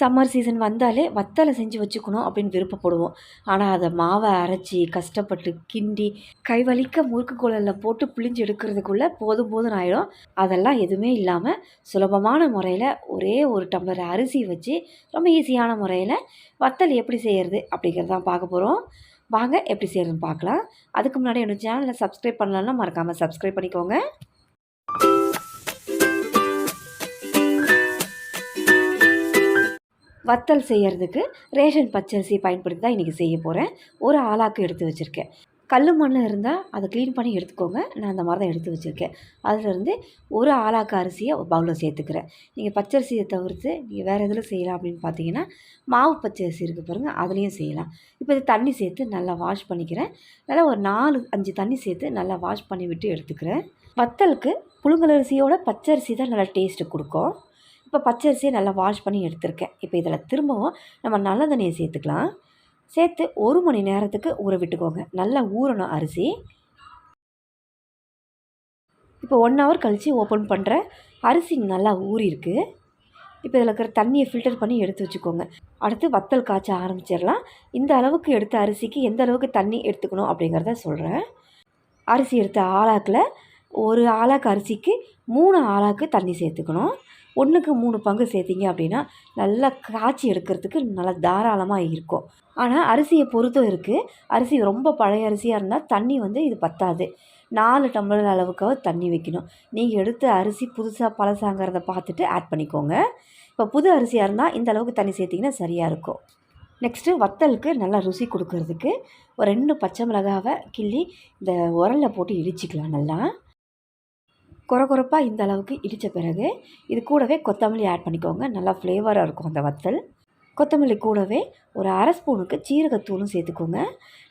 Summer season வந்தாலே வத்தலை செஞ்சு வச்சுக்கணும் அப்படின்னு விருப்பப்படுவோம். ஆனால் அதை மாவை அரைச்சி கஷ்டப்பட்டு கிண்டி கை வலிக்க முறுக்கு குழலில் போட்டு பிழிஞ்சு எடுக்கிறதுக்குள்ளே போதும் போதும் ஆயிடும். அதெல்லாம் எதுவுமே இல்லாமல் சுலபமான முறையில் ஒரே ஒரு டம்ளர் அரிசி வச்சு ரொம்ப ஈஸியான முறையில் வத்தல் எப்படி செய்கிறது அப்படிங்கிறதான் பார்க்க போகிறோம் வாங்க எப்படி செய்கிறதுன்னு பார்க்கலாம். அதுக்கு முன்னாடி என்னோட சேனலை சப்ஸ்கிரைப் பண்ணலன்னா மறக்காமல் சப்ஸ்கிரைப் பண்ணிக்கோங்க. வத்தல் செய்கிறதுக்கு ரேஷன் பச்சரிசி பயன்படுத்தி தான் இன்றைக்கி செய்ய போகிறேன் ஒரு ஆளாக்கு எடுத்து வச்சுருக்கேன். கல் மண் இருந்தால் அதை க்ளீன் பண்ணி எடுத்துக்கோங்க. நான் அந்த மாதிரி தான் எடுத்து வச்சுருக்கேன். அதிலிருந்து ஒரு ஆளாக்கு அரிசியை ஒரு பவுலில் சேர்த்துக்கிறேன். நீங்கள் பச்சரிசியை தவிர்த்து நீங்கள் வேறு எதில் செய்யலாம் அப்படின்னு பார்த்தீங்கன்னா மாவு பச்சரிசி இருக்குது பாருங்கள் அதுலேயும் செய்யலாம். இப்போ இது தண்ணி சேர்த்து நல்லா வாஷ் பண்ணிக்கிறேன். நல்லா ஒரு நாலு அஞ்சு தண்ணி சேர்த்து நல்லா வாஷ் பண்ணி விட்டு எடுத்துக்கிறேன். வத்தலுக்கு புழுங்கல் அரிசியோட பச்சரிசி தான் நல்லா டேஸ்ட்டு கொடுக்கும். இப்போ பச்சரிசியை நல்லா வாஷ் பண்ணி எடுத்திருக்கேன். இப்போ இதில் திரும்பவும் நம்ம நல்ல தண்ணியை சேர்த்துக்கலாம். சேர்த்து ஒரு மணி நேரத்துக்கு ஊற விட்டுக்கோங்க. நல்லா ஊறணும் அரிசி. இப்போ ஒன் ஹவர் கழித்து ஓப்பன் பண்ணுற அரிசி நல்லா ஊறியிருக்கு. இப்போ இதில் இருக்கிற தண்ணியை ஃபில்டர் பண்ணி எடுத்து வச்சுக்கோங்க. அடுத்து வத்தல் காய்ச்ச ஆரம்பிச்சிடலாம். இந்த அளவுக்கு எடுத்த அரிசிக்கு எந்த அளவுக்கு தண்ணி எடுத்துக்கணும் அப்படிங்கிறத சொல்கிறேன் அரிசி எடுத்த ஆளாக்கில் ஒரு ஆளாக்கு அரிசிக்கு மூணு ஆளாக்கு தண்ணி சேர்த்துக்கணும். ஒன்றுக்கு மூணு பங்கு சேர்த்திங்க அப்படின்னா நல்லா காய்ச்சி எடுக்கிறதுக்கு நல்லா தாராளமாக இருக்கும். ஆனால் அரிசியை பொறுத்தும் இருக்குது அரிசி ரொம்ப பழைய அரிசியாக இருந்தால் தண்ணி வந்து இது பத்தாது. நாலு டம்ளர் அளவுக்காவது தண்ணி வைக்கணும். நீங்கள் எடுத்த அரிசி புதுசாக பழசாங்கிறத பார்த்துட்டு ஆட் பண்ணிக்கோங்க. இப்போ புது அரிசியாக இருந்தால் இந்த அளவுக்கு தண்ணி சேர்த்திங்கன்னா சரியாக இருக்கும். நெக்ஸ்ட்டு வத்தலுக்கு நல்லா ருசி கொடுக்கறதுக்கு ஒரு ரெண்டு பச்சை மிளகாவை கிள்ளி இந்த உரலில் போட்டு இடிச்சிக்கலாம் நல்லா. குறகுறப்பாக இந்த அளவுக்கு இடித்த பிறகு இது கூடவே கொத்தமல்லி ஆட் பண்ணிக்கோங்க. நல்லா ஃப்ளேவராக இருக்கும் அந்த வத்தல். கொத்தமல்லி கூடவே ஒரு அரை ஸ்பூனுக்கு சீரகத்தூளும் சேர்த்துக்கோங்க.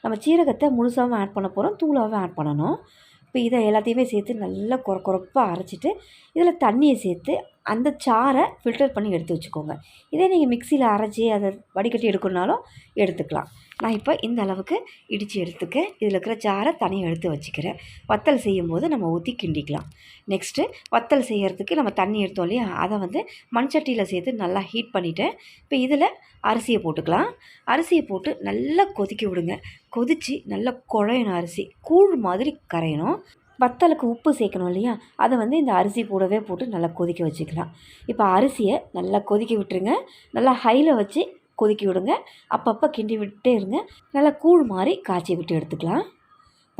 நம்ம சீரகத்தை முழுசாகவும் ஆட் பண்ண போகிறோம் தூளாகவும் ஆட் பண்ணணும். இப்போ இதை எல்லாத்தையுமே சேர்த்து நல்லா குறக்குறப்பாக அரைச்சிட்டு இதில் தண்ணியை சேர்த்து அந்த சாறை ஃபில்டர் பண்ணி எடுத்து வச்சுக்கோங்க. இதே நீங்கள் மிக்சியில் அரைச்சி அதை வடிகட்டி எடுக்கணுனாலும் எடுத்துக்கலாம். நான் இப்போ இந்த அளவுக்கு இடித்து எடுத்துக்க இதில் இருக்கிற சாரை தனியாக எடுத்து வச்சுக்கிறேன். வத்தல் செய்யும்போது நம்ம ஊற்றி கிண்டிக்கலாம். நெக்ஸ்ட்டு வத்தல் செய்கிறதுக்கு நம்ம தண்ணி எடுத்தோம் இல்லையா? அதை வந்து மண் சட்டியில் சேர்த்து நல்லா ஹீட் பண்ணிவிட்டேன் இப்போ இதில் அரிசியை போட்டுக்கலாம். அரிசியை போட்டு நல்லா கொதிக்க விடுங்க. கொதித்து நல்லா குழையணும் அரிசி. கூழ் மாதிரி கரையணும். வத்தலுக்கு உப்பு சேர்க்கணும் இல்லையா? அதை வந்து இந்த அரிசி கூடவே போட்டு நல்லா கொதிக்க வச்சுக்கலாம். இப்போ அரிசியை நல்லா கொதிக்க விட்டுருங்க. நல்லா ஹையில் வச்சு கொதிக்க விடுங்க. அப்பப்போ கிண்டி விட்டே இருங்க. நல்லா கூழ் மாதிரி காய்ச்சி விட்டு எடுத்துக்கலாம்.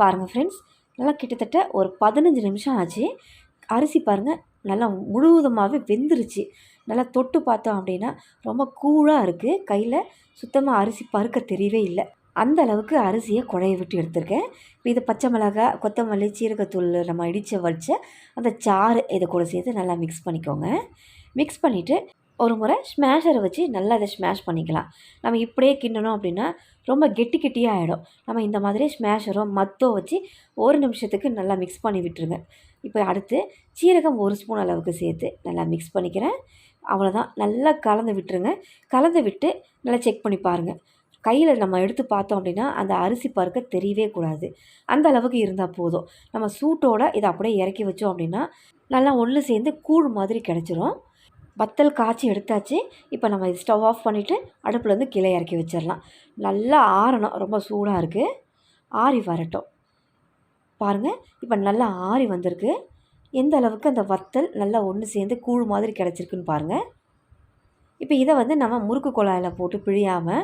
பாருங்கள் ஃப்ரெண்ட்ஸ் நல்லா கிட்டத்தட்ட ஒரு பதினஞ்சு நிமிஷம் ஆச்சு. அரிசி பாருங்கள் நல்லா முழுவதுமாகவே வெந்துருச்சு. நல்லா தொட்டு பார்த்தோம் அப்படின்னா ரொம்ப கூழாக இருக்குது கையில் சுத்தமாக அரிசி பருக்க தெரியவே இல்லை. அந்த அளவுக்கு அரிசியை குழைய விட்டு எடுத்திருக்கேன். இப்போ இது பச்சை மிளகா கொத்தமல்லி சீரகத்தூள் நம்ம இடித்து வச்ச அந்த சாறு இதை கூட சேர்த்து நல்லா மிக்ஸ் பண்ணிக்கோங்க. மிக்ஸ் பண்ணிவிட்டு ஒரு முறை ஸ்மேஷரை வச்சு நல்லா அதை ஸ்மேஷ் பண்ணிக்கலாம். நம்ம இப்படியே கிண்டணும் அப்படின்னா ரொம்ப கெட்டி கெட்டியாக ஆகிடும் நம்ம இந்த மாதிரி ஸ்மேஷரோ மத்தோ வச்சு ஒரு நிமிஷத்துக்கு நல்லா மிக்ஸ் பண்ணி விட்டுருங்க. இப்போ அடுத்து சீரகம் ஒரு ஸ்பூன் அளவுக்கு சேர்த்து நல்லா மிக்ஸ் பண்ணிக்கிறேன். அவ்வளோதான் நல்லா கலந்து விட்டுருங்க. கலந்து விட்டு நல்லா செக் பண்ணி பாருங்கள் கையில் நம்ம எடுத்து பார்த்தோம் அப்படின்னா அந்த அரிசி பருக்க தெரியவே கூடாது. அந்த அளவுக்கு இருந்தால் போதும். நம்ம சூட்டோடு இதை அப்படியே இறக்கி வச்சோம் அப்படின்னா நல்லா ஒன்று சேர்ந்து கூழ் மாதிரி கிடச்சிரும். வத்தல் காய்ச்சி எடுத்தாச்சு. இப்போ நம்ம இது ஸ்டவ் ஆஃப் பண்ணிவிட்டு அடுப்புலேருந்து கீழே இறக்கி வச்சிடலாம் நல்லா ஆறணும். ரொம்ப சூடாக இருக்குது ஆறி வரட்டும். பாருங்கள் இப்போ நல்லா ஆறி வந்திருக்கு. எந்த அளவுக்கு அந்த வத்தல் நல்லா ஒன்று சேர்ந்து கூழ் மாதிரி கிடச்சிருக்குன்னு பாருங்கள் இப்போ இதை வந்து நம்ம முறுக்கு குழாயில் போட்டு பிழியாமல்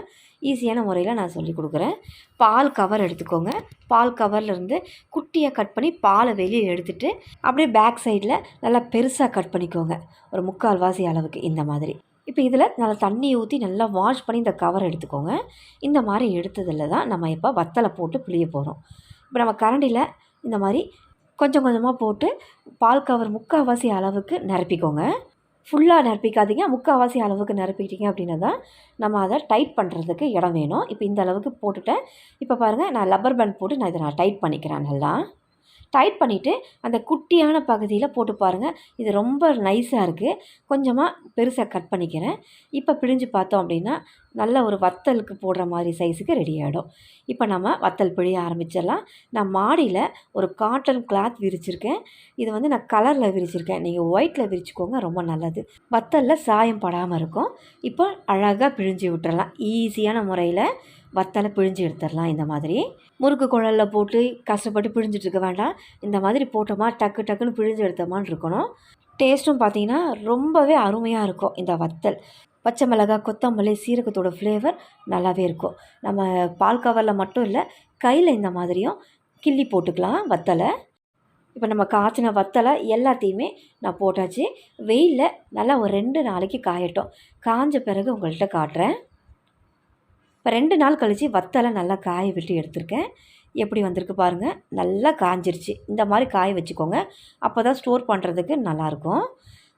ஈஸியான முறையில் நான் சொல்லி கொடுக்குறேன். பால் கவர் எடுத்துக்கோங்க. பால் கவர்லேருந்து குட்டியை கட் பண்ணி பாலை வெளியே எடுத்துகிட்டு அப்படியே பேக் சைடில் நல்லா பெருசாக கட் பண்ணிக்கோங்க. ஒரு முக்கால் வாசி அளவுக்கு இந்த மாதிரி. இப்போ இதில் நல்லா தண்ணி ஊற்றி நல்லா வாஷ் பண்ணி இந்த கவர் எடுத்துக்கோங்க. இந்த மாதிரி எடுத்ததில் தான் நம்ம இப்போ வத்தலை போட்டு பிழிய போகிறோம் இப்போ நம்ம கரண்டியில் இந்த மாதிரி கொஞ்சம் கொஞ்சமாக போட்டு பால் கவர் முக்கால்வாசி அளவுக்கு நிரப்பிக்கோங்க. ஃபுல்லாக நிரப்பிக்காதீங்க. முக்கால்வாசி அளவுக்கு நிரப்பிக்கிட்டீங்க அப்படின்னா தான் நம்ம அதை டைட் பண்ணுறதுக்கு இடம் வேணும். இப்போ இந்த அளவுக்கு போட்டுட்டேன். இப்போ பாருங்கள் நான் லப்பர் பேண்ட் போட்டு நான் இதை நான் டைட் பண்ணிக்கிறேன் நல்லா. டைட் பண்ணிவிட்டு அந்த குட்டியான பகுதியில் போட்டு பாருங்கள் இது ரொம்ப நைஸாக இருக்குது கொஞ்சமாக பெருசாக கட் பண்ணிக்கிறேன். இப்போ பிழிஞ்சு பார்த்தோம் அப்படின்னா நல்ல ஒரு வத்தலுக்கு போடுற மாதிரி சைஸுக்கு ரெடி ஆகிடும் இப்போ நம்ம வத்தல் பிழிய ஆரம்பிச்சிடலாம். நான் மாடியில் ஒரு காட்டன் கிளாத் விரிச்சிருக்கேன். இது வந்து நான் கலரில் விரிச்சிருக்கேன். நீங்கள் ஒயிட்டில் விரிச்சுக்கோங்க ரொம்ப நல்லது. வத்தலில் சாயம் படாமல் இருக்கும். இப்போ அழகாக பிழிஞ்சு விட்டுறலாம். ஈஸியான முறையில் வத்தலை பிழிஞ்சு எடுத்துடலாம் இந்த மாதிரி. முறுக்கு குழலில் போட்டு கஷ்டப்பட்டு பிழிஞ்சிட்டு இருக்க வேண்டாம். இந்த மாதிரி போட்டோமா டக்கு டக்குன்னு பிழிஞ்சு எடுத்தோமான்னு இருக்கணும். டேஸ்ட்டும் பார்த்தீங்கன்னா ரொம்பவே அருமையாக இருக்கும் இந்த வத்தல். பச்சை மிளகாய் கொத்தமல்லி சீரகத்தோட ஃப்ளேவர் நல்லாவே இருக்கும். நம்ம பால் கவரில் மட்டும் இல்லை கையில் இந்த மாதிரியும் கிள்ளி போட்டுக்கலாம் வத்தலை. இப்போ நம்ம காய்ச்சின வத்தலை எல்லாத்தையுமே நான் போட்டாச்சு. வெயிலில் நல்லா ஒரு ரெண்டு நாளைக்கு காயட்டும். காஞ்ச பிறகு உங்கள்கிட்ட காட்டுறேன். இப்போ ரெண்டு நாள் கழித்து வத்தலை நல்லா காய விட்டு எடுத்திருக்கேன். எப்படி வந்திருக்கு பாருங்கள் நல்லா காஞ்சிருச்சு. இந்த மாதிரி காய வச்சுக்கோங்க. அப்போ தான் ஸ்டோர் பண்ணுறதுக்கு நல்லாயிருக்கும்.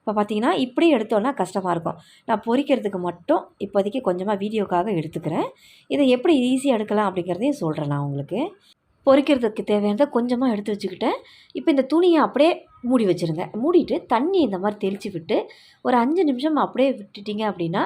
இப்போ பார்த்தீங்கன்னா இப்படி எடுத்தோன்னா கஷ்டமாக இருக்கும். நான் பொறிக்கிறதுக்கு மட்டும் இப்போதைக்கு கொஞ்சமாக வீடியோக்காக எடுத்துக்கிறேன். இதை எப்படி ஈஸியாக எடுக்கலாம் அப்படிங்கிறதையும் சொல்கிறேன் நான் உங்களுக்கு. பொறிக்கிறதுக்கு தேவையானதை கொஞ்சமாக எடுத்து வச்சுக்கிட்டேன். இப்போ இந்த துணியை அப்படியே மூடி வச்சுருங்க. மூடிட்டு தண்ணி இந்த மாதிரி தெளித்து விட்டு ஒரு அஞ்சு நிமிஷம் அப்படியே விட்டுட்டிங்க அப்படின்னா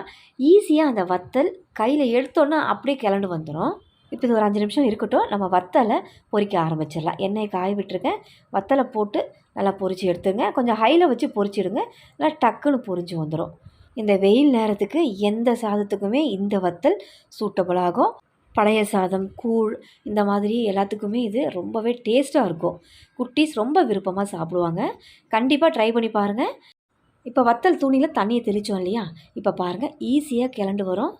ஈஸியாக அந்த வத்தல் கையில் எடுத்தோன்னா அப்படியே கிளண்டு வந்துடும் இப்போ இது ஒரு அஞ்சு நிமிஷம் இருக்கட்டும். நம்ம வத்தலை பொரிக்க ஆரம்பிச்சிடலாம். எண்ணெயை காய விட்டுருக்கேன் வத்தலை போட்டு நல்லா பொறிச்சு எடுத்துங்க. கொஞ்சம் ஹையில் வச்சு பொறிச்சிடுங்க. நல்லா டக்குன்னு பொரிஞ்சு வந்துடும் இந்த வெயில் நேரத்துக்கு எந்த சாதத்துக்குமே இந்த வத்தல் சூட்டபுளாகும் பழைய சாதம் கூழ் இந்த மாதிரி எல்லாத்துக்குமே இது ரொம்பவே டேஸ்ட்டாக இருக்கும். குட்டீஸ் ரொம்ப விருப்பமாக சாப்பிடுவாங்க. கண்டிப்பாக ட்ரை பண்ணி பாருங்கள் இப்போ வத்தல் துணியில் தண்ணியை தெளித்தோம் இல்லையா? இப்போ பாருங்கள் ஈஸியாக கிளண்டு வரும்.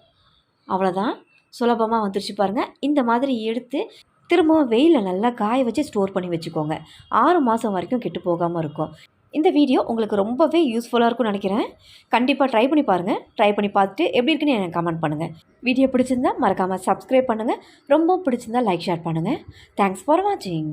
அவ்வளோதான் சுலபமாக வந்துருச்சு பாருங்கள் இந்த மாதிரி எடுத்து திரும்பவும் வெயிலில் நல்லா காய வச்சு ஸ்டோர் பண்ணி வச்சுக்கோங்க. ஆறு மாதம் வரைக்கும் கெட்டு போகாமல் இருக்கும். இந்த வீடியோ உங்களுக்கு ரொம்பவே யூஸ்ஃபுல்லாக இருக்கும்னு நினைக்கிறேன். கண்டிப்பாக ட்ரை பண்ணி பாருங்கள் ட்ரை பண்ணி பார்த்துட்டு எப்படி இருக்குன்னு எனக்கு கமெண்ட் பண்ணுங்கள் வீடியோ பிடிச்சிருந்தா மறக்காமல் சப்ஸ்கிரைப் பண்ணுங்கள் ரொம்ப பிடிச்சிருந்தா லைக் ஷேர் பண்ணுங்கள் தேங்க்ஸ் ஃபார் வாட்சிங்